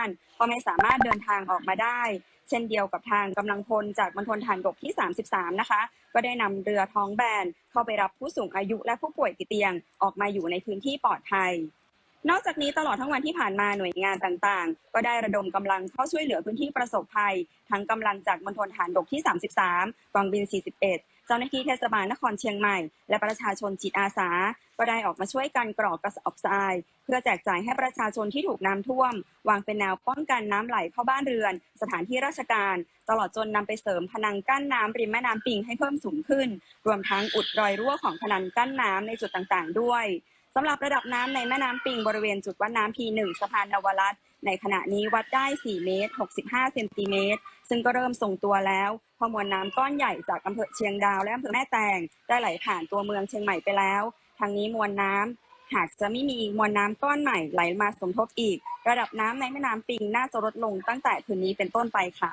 านก็ไม่สามารถเดินทางออกมาได้ เช่นเดียวกับทางกำลังพลจากมณฑลฐานบกที่ 33 นะคะ ก็ได้นำเรือท้องแบนเข้าไปรับผู้สูงอายุและผู้ป่วยติดเตียงออกมาอยู่ในพื้นที่ปลอดภัย นอกจากนี้ตลอดทั้งวันที่ผ่านมาหน่วยงานต่างๆ ก็ได้ระดมกำลังเข้าช่วยเหลือพื้นที่ประสบภัย ทั้งกำลังจากมณฑลฐานบกที่ 33กองบิน 41 เจ้าหน้าที่เทศบาลนครเชียงใหม่ และประชาชนจิตอาสา ก็ได้ออกมาช่วยกันกรอกกระสอบทราย เพื่อแจกจ่ายให้ประชาชนที่ถูกน้ำท่วม วางเป็นแนวป้องกันน้ำไหลเข้าบ้านเรือน สถานที่ราชการ ตลอดจนนำไปเสริมพนังกั้นน้ำริมแม่น้ำปิงให้เพิ่มสูงขึ้น รวมทั้งอุดรอยรั่วของพนังกั้นน้ำในจุดต่างๆ ด้วย สำหรับระดับน้ำในแม่น้ำปิงบริเวณจุดวัดน้ำ P1 สะพานนวรัตน์ในขณะนี้วัดได้ 4 เมตร 65 เซนติเมตร ซึ่งก็เริ่มทรงตัวแล้วพอมวลน้ำก้อนใหญ่จากอำเภอเชียงดาวและอำเภอแม่แตงได้ไหลผ่านตัวเมืองเชียงใหม่ไปแล้ว ทางนี้มวลน้ำหากจะไม่มีมวลน้ำก้อนใหม่ไหลมาสมทบอีก ระดับน้ำในแม่น้ำปิงน่าจะลดลงตั้งแต่คืนนี้เป็นต้นไปค่ะ